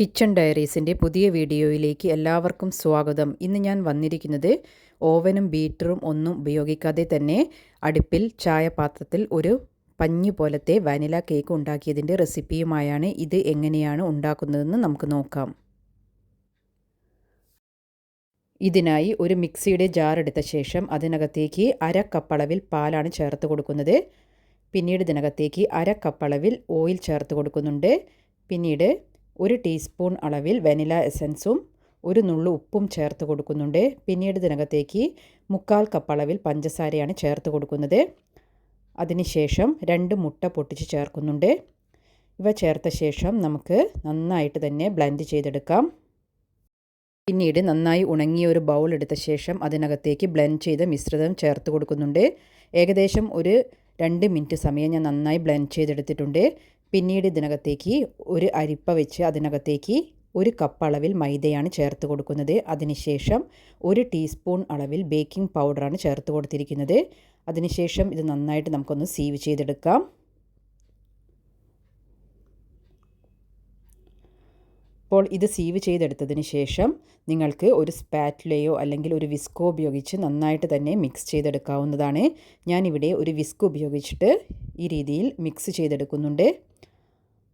Kitchen ഡയറീസിന്റെ പുതിയ വീഡിയോയിലേക്ക് എല്ലാവർക്കും സ്വാഗതം. ഇന്ന് ഞാൻ വന്നിരിക്കുന്നത് ഓവനും ബീറ്ററും ഒന്നും ഉപയോഗിക്കാതെ തന്നെ അടുപ്പിൽ ചായപാത്രത്തിൽ ഒരു പഞ്ഞി പോലത്തെ വാനില കേക്ക് ഉണ്ടാക്കിയതിന്റെ റെസിപ്പിയുമായാണ് ഇത് എങ്ങനെയാണ് ഉണ്ടാക്കുന്നതെന്ന് നമുക്ക് നോക്കാം. ഇതിനായി ഒരു മിക്സിയുടെ ജാർ എടുത്ത ശേഷം അതിനകത്തേക്ക് അര കപ്പളവിൽ പാലാണ് ചേർത്ത് കൊടുക്കുന്നത്. പിന്നീട് ഇതിനകത്തേക്ക് അര കപ്പളവിൽ ഓയിൽ ചേർത്ത് കൊടുക്കുന്നുണ്ട്. പിന്നീട് ഒരു ടീസ്പൂൺ അളവിൽ വെനില എസൻസും ഒരു നുള്ളു ഉപ്പും ചേർത്ത് കൊടുക്കുന്നുണ്ട്. പിന്നീട് ഇതിനകത്തേക്ക് മുക്കാൽ കപ്പ് അളവിൽ പഞ്ചസാരയാണ് ചേർത്ത് കൊടുക്കുന്നത്. അതിനുശേഷം രണ്ട് മുട്ട പൊട്ടിച്ച് ചേർക്കുന്നുണ്ട്. ഇവ ചേർത്ത ശേഷം നമുക്ക് നന്നായിട്ട് തന്നെ ബ്ലെൻഡ് ചെയ്തെടുക്കാം. പിന്നീട് നന്നായി ഉണങ്ങിയ ഒരു ബൗൾ എടുത്ത ശേഷം അതിനകത്തേക്ക് ബ്ലെൻഡ് ചെയ്ത മിശ്രിതം ചേർത്ത് കൊടുക്കുന്നുണ്ട്. ഏകദേശം ഒരു രണ്ട് മിനിറ്റ് സമയം ഞാൻ നന്നായി ബ്ലെൻഡ് ചെയ്തെടുത്തിട്ടുണ്ട്. പിന്നീട് ഇതിനകത്തേക്ക് ഒരു അരിപ്പ വെച്ച് അതിനകത്തേക്ക് ഒരു കപ്പ് അളവിൽ മൈദയാണ് ചേർത്ത് കൊടുക്കുന്നത്. അതിനുശേഷം ഒരു ടീസ്പൂൺ അളവിൽ ബേക്കിംഗ് പൗഡറാണ് ചേർത്ത് കൊടുത്തിരിക്കുന്നത്. അതിനുശേഷം ഇത് നന്നായിട്ട് നമുക്കൊന്ന് സീവ് ചെയ്തെടുക്കാം. അപ്പോൾ ഇത് സീവ് ചെയ്തെടുത്തതിന് ശേഷം നിങ്ങൾക്ക് ഒരു സ്പാറ്റുലയോ അല്ലെങ്കിൽ ഒരു വിസ്കോ ഉപയോഗിച്ച് നന്നായിട്ട് തന്നെ മിക്സ് ചെയ്തെടുക്കാവുന്നതാണ്. ഞാനിവിടെ ഒരു വിസ്ക് ഉപയോഗിച്ചിട്ട് ഈ രീതിയിൽ മിക്സ് ചെയ്തെടുക്കുന്നുണ്ട്.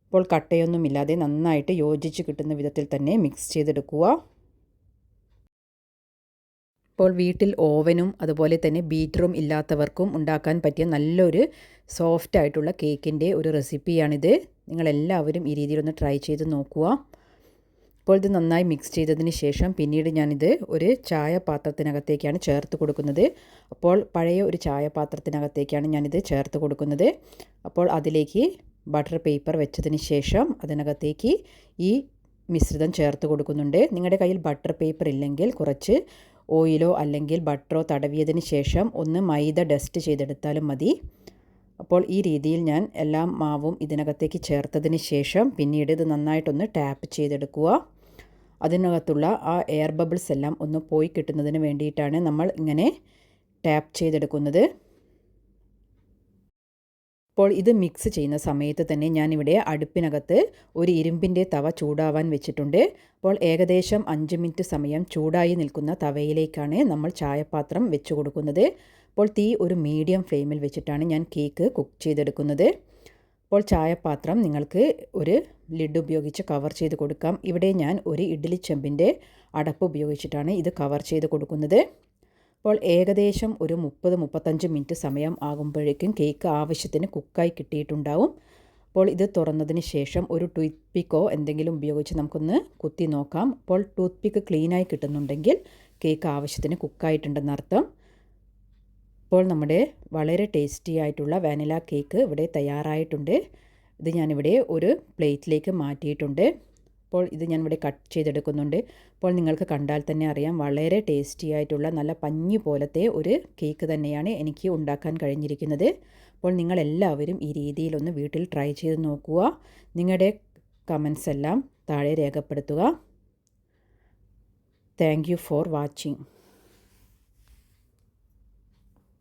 അപ്പോൾ കട്ടയൊന്നുമില്ലാതെ നന്നായിട്ട് യോജിച്ച് കിട്ടുന്ന വിധത്തിൽ തന്നെ മിക്സ് ചെയ്തെടുക്കുക. ഇപ്പോൾ വീട്ടിൽ ഓവനും അതുപോലെ തന്നെ ബീറ്ററും ഇല്ലാത്തവർക്കും ഉണ്ടാക്കാൻ പറ്റിയ നല്ലൊരു സോഫ്റ്റ് ആയിട്ടുള്ള കേക്കിന്റെ ഒരു റെസിപ്പിയാണിത് നിങ്ങളെല്ലാവരും ഈ രീതിയിലൊന്ന് ട്രൈ ചെയ്ത് നോക്കുക. ഇപ്പോൾ ഇത് നന്നായി മിക്സ് ചെയ്തതിന് ശേഷം പിന്നീട് ഞാനിത് ഒരു ചായ പാത്രത്തിനകത്തേക്കാണ് ചേർത്ത് കൊടുക്കുന്നത്. അപ്പോൾ പഴയ ഒരു ചായ പാത്രത്തിനകത്തേക്കാണ് ഞാനിത് ചേർത്ത് കൊടുക്കുന്നത്. അപ്പോൾ അതിലേക്ക് ബട്ടർ പേപ്പർ വെച്ചതിന് ശേഷം അതിനകത്തേക്ക് ഈ മിശ്രിതം ചേർത്ത് കൊടുക്കുന്നുണ്ട്. നിങ്ങളുടെ കയ്യിൽ ബട്ടർ പേപ്പർ ഇല്ലെങ്കിൽ കുറച്ച് ഓയിലോ അല്ലെങ്കിൽ ബട്ടറോ തടവിയതിന് ശേഷം ഒന്ന് മൈദ ഡസ്റ്റ് ചെയ്തെടുത്താലും മതി. അപ്പോൾ ഈ രീതിയിൽ ഞാൻ എല്ലാം മാവും ഇതിനകത്തേക്ക് ചേർത്തതിന് ശേഷം പിന്നീട് ഇത് നന്നായിട്ടൊന്ന് ടാപ്പ് ചെയ്തെടുക്കുക. അതിനകത്തുള്ള ആ എയർ ബബിൾസ് എല്ലാം ഒന്ന് പോയി കിട്ടുന്നതിന് വേണ്ടിയിട്ടാണ് നമ്മൾ ഇങ്ങനെ ടാപ്പ് ചെയ്തെടുക്കുന്നത്. അപ്പോൾ ഇത് മിക്സ് ചെയ്യുന്ന സമയത്ത് തന്നെ ഞാനിവിടെ അടുപ്പിനകത്ത് ഒരു ഇരുമ്പിന്റെ തവ ചൂടാവാൻ വെച്ചിട്ടുണ്ട്. അപ്പോൾ ഏകദേശം അഞ്ച് മിനിറ്റ് സമയം ചൂടായി നിൽക്കുന്ന തവയിലേക്കാണ് നമ്മൾ ചായപാത്രം വെച്ച് കൊടുക്കുന്നത്. അപ്പോൾ തീ ഒരു മീഡിയം ഫ്ലെയിമിൽ വെച്ചിട്ടാണ് ഞാൻ കേക്ക് കുക്ക് ചെയ്തെടുക്കുന്നത്. അപ്പോൾ ചായപാത്രം നിങ്ങൾക്ക് ഒരു ലിഡ് ഉപയോഗിച്ച് കവർ ചെയ്ത് കൊടുക്കാം. ഇവിടെ ഞാൻ ഒരു ഇഡ്ഡലി ചെമ്പിന്റെ അടപ്പ് ഉപയോഗിച്ചിട്ടാണ് ഇത് കവർ ചെയ്ത് കൊടുക്കുന്നത്. അപ്പോൾ ഏകദേശം ഒരു മുപ്പത് മുപ്പത്തഞ്ച് മിനിറ്റ് സമയം ആകുമ്പോഴേക്കും കേക്ക് ആവശ്യത്തിന് കുക്കായി കിട്ടിയിട്ടുണ്ടാവും. അപ്പോൾ ഇത് തുറന്നതിന് ശേഷം ഒരു ടൂത്ത് പിക്കോ എന്തെങ്കിലും ഉപയോഗിച്ച് നമുക്കൊന്ന് കുത്തി നോക്കാം. അപ്പോൾ ടൂത്ത് പിക്ക് ക്ലീനായി കിട്ടുന്നുണ്ടെങ്കിൽ കേക്ക് ആവശ്യത്തിന് കുക്കായിട്ടുണ്ടെന്ന് അർത്ഥം. ഇപ്പോൾ നമ്മുടെ വളരെ ടേസ്റ്റി ആയിട്ടുള്ള വാനില കേക്ക് ഇവിടെ തയ്യാറായിട്ടുണ്ട്. ഇത് ഞാനിവിടെ ഒരു പ്ലേറ്റിലേക്ക് മാറ്റിയിട്ടുണ്ട്. അപ്പോൾ ഇത് ഞാൻ ഇവിടെ കട്ട് ചെയ്തെടുക്കുന്നുണ്ട്. അപ്പോൾ നിങ്ങൾക്ക് കണ്ടാൽ തന്നെ അറിയാം വളരെ ടേസ്റ്റി ആയിട്ടുള്ള നല്ല പഞ്ഞി പോലത്തെ ഒരു കേക്ക് തന്നെയാണ് എനിക്ക് ഉണ്ടാക്കാൻ കഴിഞ്ഞിരിക്കുന്നത്. അപ്പോൾ നിങ്ങളെല്ലാവരും ഈ രീതിയിലൊന്ന് വീട്ടിൽ ട്രൈ ചെയ്ത് നോക്കുക. നിങ്ങളുടെ കമൻസ് എല്ലാം താഴെ രേഖപ്പെടുത്തുക. Thank for watching